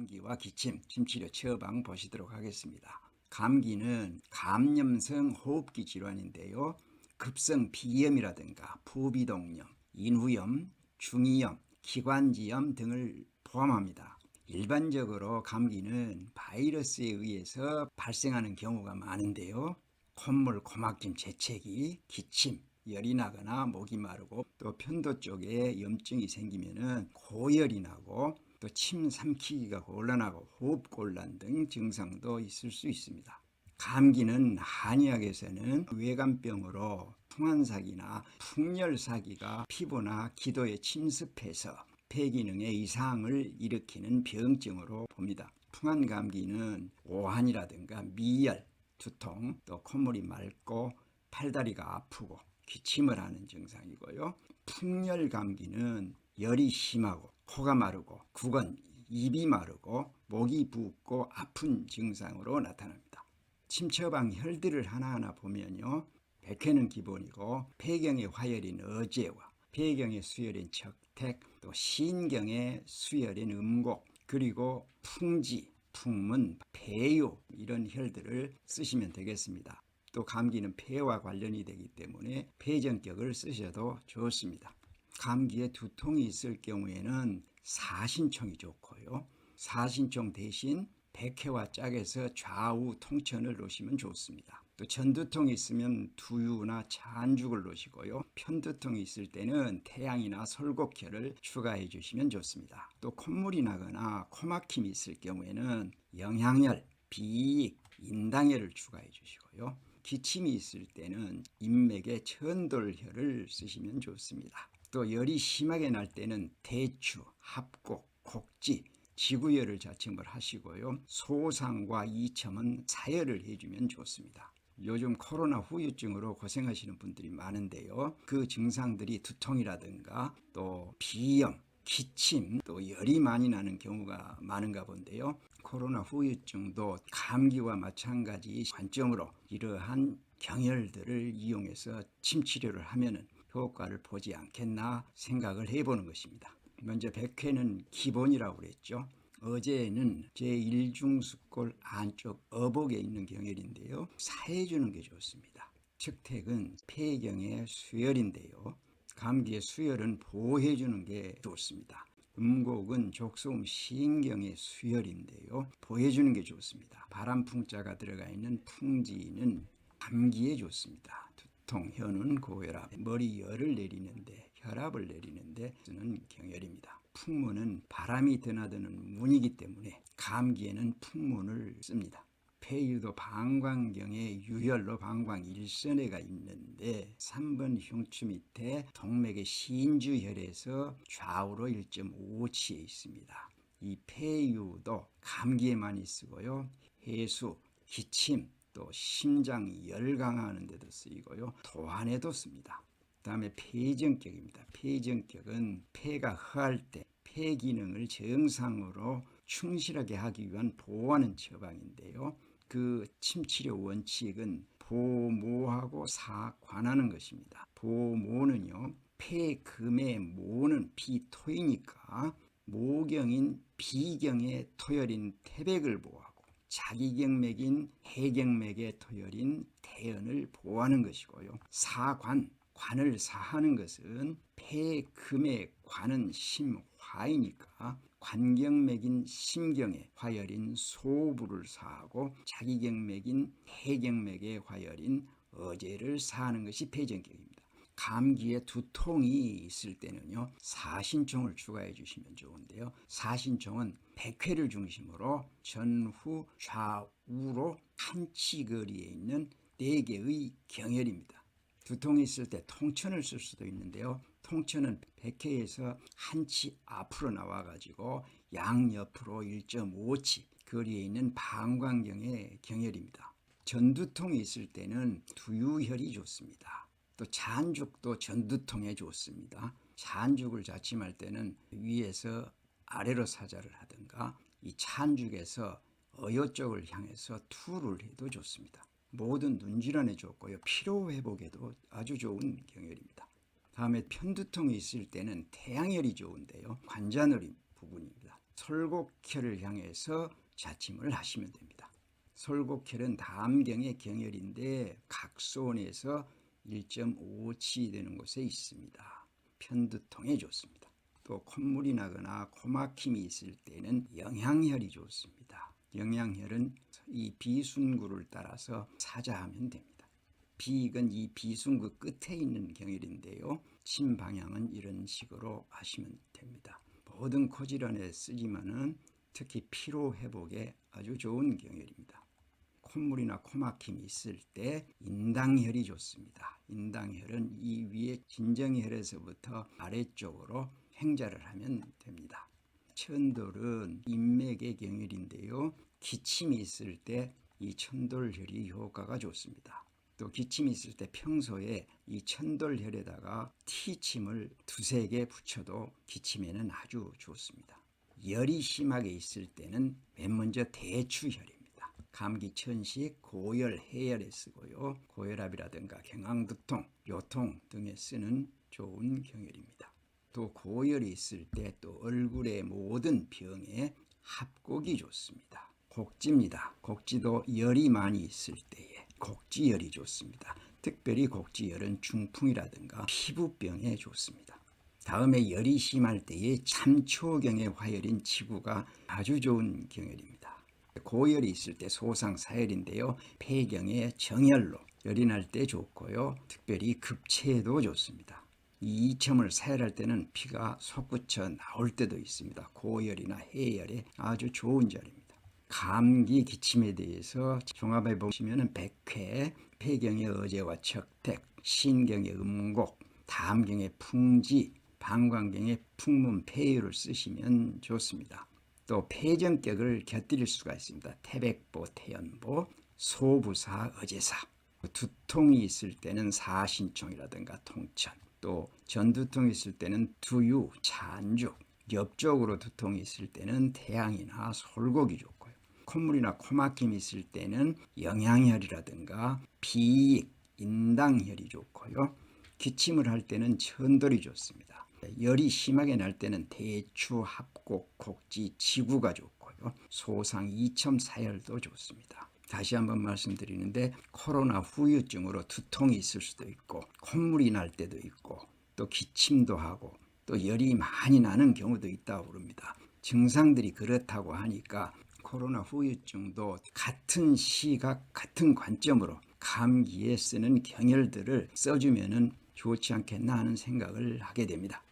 감기와 기침, 침치료 처방 보시도록 하겠습니다. 감기는 감염성 호흡기 질환인데요. 급성 비염이라든가 부비동염, 인후염, 중이염, 기관지염 등을 포함합니다. 일반적으로 감기는 바이러스에 의해서 발생하는 경우가 많은데요. 콧물, 고막짐, 재채기, 기침, 열이 나거나 목이 마르고 또 편도 쪽에 염증이 생기면은 고열이 나고 또 침 삼키기가 곤란하고 호흡 곤란 등 증상도 있을 수 있습니다. 감기는 한의학에서는 외감병으로 풍한사기나 풍열사기가 피부나 기도에 침습해서 폐기능에 이상을 일으키는 병증으로 봅니다. 풍한 감기는 오한이라든가 미열, 두통, 또 콧물이 맑고 팔다리가 아프고 기침을 하는 증상이고요. 풍열 감기는 열이 심하고 코가 마르고 구건, 입이 마르고 목이 붓고 아픈 증상으로 나타납니다. 침처방 혈들을 하나하나 보면요. 백회는 기본이고 폐경의 화열인 어제와 폐경의 수열인 척택 또 신경의 수열인 음곡 그리고 풍지, 풍문, 폐유 이런 혈들을 쓰시면 되겠습니다. 또 감기는 폐와 관련이 되기 때문에 폐전격을 쓰셔도 좋습니다. 감기에 두통이 있을 경우에는 사신총이 좋고요. 사신총 대신 백회와 짝에서 좌우 통천을 놓으시면 좋습니다. 또 전두통이 있으면 두유나 잔죽을 놓으시고요. 편두통이 있을 때는 태양이나 설곡혈을 추가해 주시면 좋습니다. 또 콧물이 나거나 코막힘이 있을 경우에는 영양혈, 비익, 인당혈을 추가해 주시고요. 기침이 있을 때는 인맥에 천돌혈을 쓰시면 좋습니다. 또 열이 심하게 날 때는 대추, 합곡, 곡지, 지구열을 자청을 하시고요. 소상과 이첨은 사열을 해주면 좋습니다. 요즘 코로나 후유증으로 고생하시는 분들이 많은데요. 그 증상들이 두통이라든가 또 비염, 기침, 또 열이 많이 나는 경우가 많은가 본데요. 코로나 후유증도 감기와 마찬가지 관점으로 이러한 경혈들을 이용해서 침 치료를 하면은 효과를 보지 않겠나 생각을 해보는 것입니다. 먼저 백회는 기본이라고 그랬죠. 어제는 제1중수골 안쪽 어복에 있는 경혈인데요. 사해주는 게 좋습니다. 측택은 폐경의 수혈인데요. 감기의 수혈은 보호해주는 게 좋습니다. 음곡은 족소음 신경의 수혈인데요. 보해주는 게 좋습니다. 바람풍자가 들어가 있는 풍지는 감기에 좋습니다. 두통, 현은 고혈압, 머리 열을 내리는데 혈압을 내리는데 쓰는 경혈입니다. 풍문은 바람이 드나드는 문이기 때문에 감기에는 풍문을 씁니다. 폐유도 방광경에 유혈로 방광 일선회가 있는데 3번 흉추 밑에 동맥의 신주혈에서 좌우로 1.5치에 있습니다. 이 폐유도 감기에 많이 쓰고요. 해수, 기침, 또 심장 열 강화하는 데도 쓰이고요. 토안에도 씁니다. 다음에 폐전격입니다. 폐전격은 폐가 허할 때 폐 기능을 정상으로 충실하게 하기 위한 보호하는 처방인데요. 그 침치료 원칙은 보모하고 사관하는 것입니다. 보모는요. 폐금의 모는 비토이니까 모경인 비경의 토열인 태백을 보호하고 자기경맥인 해경맥의 토열인 태연을 보호하는 것이고요. 사관 관을 사하는 것은 폐금의 관은 심화이니까 관경맥인 심경의 화열인 소부를 사하고 자기경맥인 해경맥의 화열인 어제를 사하는 것이 폐전격입니다. 감기에 두통이 있을 때는요 사신총을 추가해 주시면 좋은데요 사신총은 백회를 중심으로 전후 좌우로 한치 거리에 있는 네 개의 경혈입니다 두통이 있을 때 통천을 쓸 수도 있는데요. 통천은 백회에서 한 치 앞으로 나와가지고 양옆으로 1.5치 거리에 있는 방광경의 경혈입니다. 전두통이 있을 때는 두유혈이 좋습니다. 또 잔죽도 전두통에 좋습니다. 잔죽을 자침할 때는 위에서 아래로 사자를 하든가 이 찬죽에서 어여 쪽을 향해서 투를 해도 좋습니다. 모든 눈질환에 좋고요. 피로 회복에도 아주 좋은 경혈입니다. 다음에 편두통이 있을 때는 태양열이 좋은데요. 관자놀이 부분입니다. 솔곡혈을 향해서 자침을 하시면 됩니다. 솔곡혈은 담경의 경혈인데 각손에서 1.5치 되는 곳에 있습니다. 편두통에 좋습니다. 또 콧물이 나거나 코막힘이 있을 때는 영양혈이 좋습니다. 영양혈은 이 비순구를 따라서 사자하면 됩니다. 비익은 이 비순구 끝에 있는 경혈인데요. 침 방향은 이런 식으로 하시면 됩니다. 모든 코질환에 쓰지만은 특히 피로 회복에 아주 좋은 경혈입니다. 콧물이나 코막힘이 있을 때 인당혈이 좋습니다. 인당혈은 이 위에 진정혈에서부터 아래쪽으로 횡자를 하면 됩니다. 천돌은 인맥의 경혈인데요. 기침이 있을 때 이 천돌혈이 효과가 좋습니다. 또 기침이 있을 때 평소에 이 천돌혈에다가 티침을 두세 개 붙여도 기침에는 아주 좋습니다. 열이 심하게 있을 때는 맨 먼저 대추혈입니다. 감기 천식, 고열, 해열에 쓰고요. 고혈압이라든가 경황두통, 요통 등에 쓰는 좋은 경혈입니다. 또 고열이 있을 때 또 얼굴의 모든 병에 합곡이 좋습니다. 곡지입니다. 곡지도 열이 많이 있을 때에 곡지열이 좋습니다. 특별히 곡지열은 중풍이라든가 피부병에 좋습니다. 다음에 열이 심할 때에 참초경의 화열인 지구가 아주 좋은 경혈입니다. 고열이 있을 때 소상사열인데요. 폐경의 정열로 열이 날 때 좋고요. 특별히 급체에도 좋습니다. 이 이첨을 사열할 때는 피가 솟구쳐 나올 때도 있습니다. 고열이나 해열에 아주 좋은 자리입니다. 감기 기침에 대해서 종합해 보시면은 백회, 폐경의 어제와 척택, 신경의 음곡, 담경의 풍지, 방광경의 풍문 폐유를 쓰시면 좋습니다. 또 폐정격을 곁들일 수가 있습니다. 태백보, 태연보, 소부사, 어제사. 두통이 있을 때는 사신총이라든가 통천, 또 전두통이 있을 때는 두유, 잔죽, 옆쪽으로 두통이 있을 때는 태양이나 솔곡이 좋고요. 콧물이나 코막힘이 있을 때는 영양혈이라든가 비익, 인당혈이 좋고요. 기침을 할 때는 천돌이 좋습니다. 열이 심하게 날 때는 대추, 합곡, 곡지, 지구가 좋고요. 소상, 이첨 사열도 좋습니다. 다시 한번 말씀드리는데 코로나 후유증으로 두통이 있을 수도 있고 콧물이 날 때도 있고 또 기침도 하고 또 열이 많이 나는 경우도 있다고 그럽니다. 증상들이 그렇다고 하니까 코로나 후유증도 같은 시각, 같은 관점으로 감기에 쓰는 경혈들을 써주면은 좋지 않겠나 하는 생각을 하게 됩니다.